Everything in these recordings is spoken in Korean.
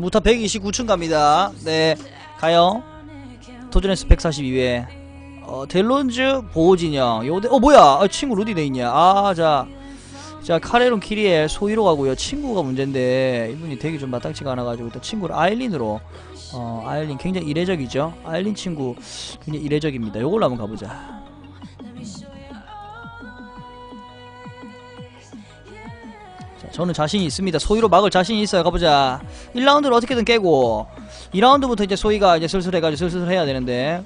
무타 129층 갑니다. 네, 가요. 도전에서 142회. 어, 델론즈 보호진영. 요대, 어, 뭐야? 아, 친구 루디 돼 있냐? 아, 자. 자, 카레론 키리엘 소위로 가고요. 친구가 문제인데, 이분이 되게 좀 마땅치가 않아가지고, 일단 친구를 아일린으로. 어, 아일린 굉장히 이례적이죠? 아일린 친구 굉장히 이례적입니다. 요걸로 한번 가보자. 저는 자신이 있습니다. 소위로 막을 자신이 있어요. 가보자. 1라운드를 어떻게든 깨고. 2라운드부터 이제 소위가 이제 슬슬 해가지고 슬슬 해야 되는데.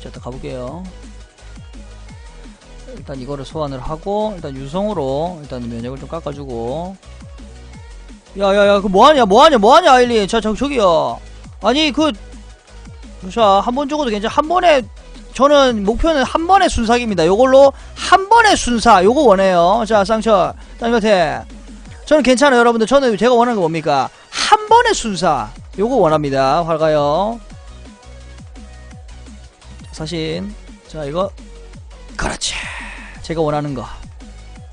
자 일단 가볼게요. 일단 이거를 소환을 하고 일단 유성으로 일단 면역을 좀 깎아주고. 야야야 그 뭐하냐 뭐하냐 뭐하냐 아일린 자, 저, 저기요. 아니 그 자 한 번 죽어도 괜찮아. 한 번에 저는 목표는 한 번의 순삭입니다. 요걸로 한 번의 순사 요거 원해요. 자 쌍철. 딴것에 저는 괜찮아요 여러분들. 저는 제가 원하는 거 뭡니까? 한 번의 순사 요거 원합니다. 활가요. 사신. 자 이거. 그렇지. 제가 원하는 거.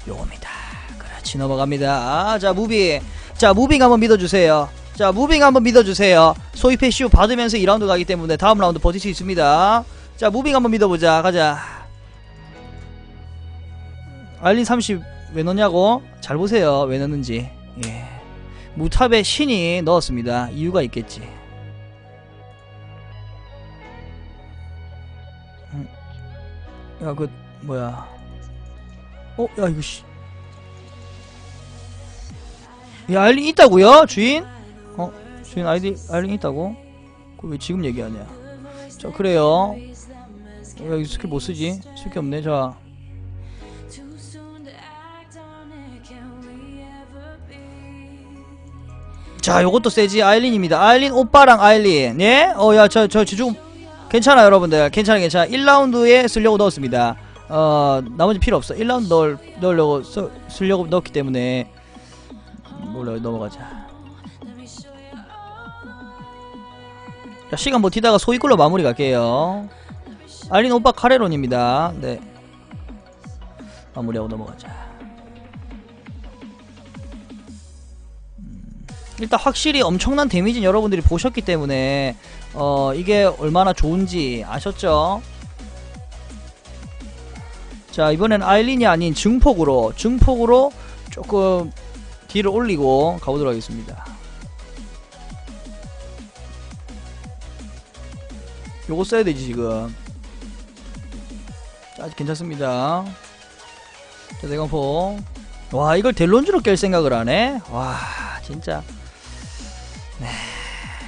요겁니다. 그렇지 넘어갑니다. 자 무비 자 무빙 한번 믿어주세요. 자 무빙 한번 믿어주세요. 소위 패시오 받으면서 2라운드 가기 때문에 다음 라운드 버틸 수 있습니다 자 무빙 한번 믿어보자 가자 알린 30 왜 넣냐고? 잘 보세요. 왜 넣는지. 예. 무탑에 신이 넣었습니다. 이유가 있겠지. 음. 야, 그, 뭐야. 어, 야, 이거, 씨. 야, 알린 있다고요 주인? 어, 주인 아이디, 알린 있다고? 그왜 지금 얘기하냐? 자, 그래요. 야, 이 스킬 못 쓰지? 스킬 없네, 자. 자, 요것도 세지. 아일린입니다. 아일린 오빠랑 아일린. 예? 어, 야, 저, 저, 지금 괜찮아, 여러분들. 괜찮아, 괜찮아. 1라운드에 쓰려고 넣었습니다. 어, 나머지 필요 없어. 1라운드 넣을, 넣으려고, 써, 쓰려고 넣었기 때문에. 몰라, 넘어가자. 자, 시간 버티다가 소이걸로 마무리 갈게요. 아일린 오빠 카레론입니다. 네. 마무리하고 넘어가자. 일단 확실히 엄청난 데미지는 여러분들이 보셨기 때문에 어 이게 얼마나 좋은지 아셨죠? 자 이번엔 아일린이 아닌 증폭으로 증폭으로 조금 딜을 올리고 가보도록 하겠습니다 요거 써야 되지 지금 자 아직 괜찮습니다 자 대광포 와 이걸 델론즈로 깰 생각을 하네 와 진짜 네,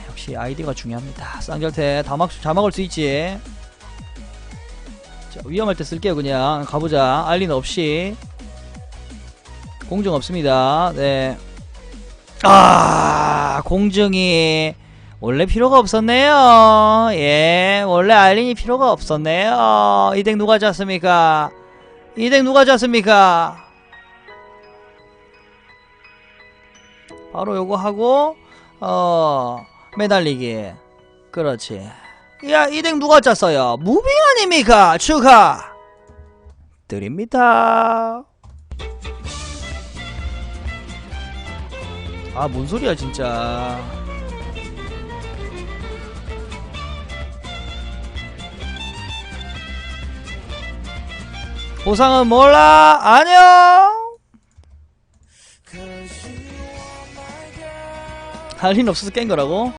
역시 아이디가 중요합니다. 쌍절태 다막 자막을 수 있지. 자, 위험할 때 쓸게요. 그냥 가보자. 알린 없이 공정 없습니다. 네. 아, 공정이 원래 필요가 없었네요. 예, 원래 알린이 필요가 없었네요. 이 덱 누가 잤습니까? 이 덱 누가 잤습니까? 바로 요거 하고 어 매달리기 그렇지 야 이댁 누가 짰어요 무빙 아닙니까 축하 드립니다 아 뭔 소리야 진짜 보상은 몰라 안녕 할일 없어서 깬 거라고?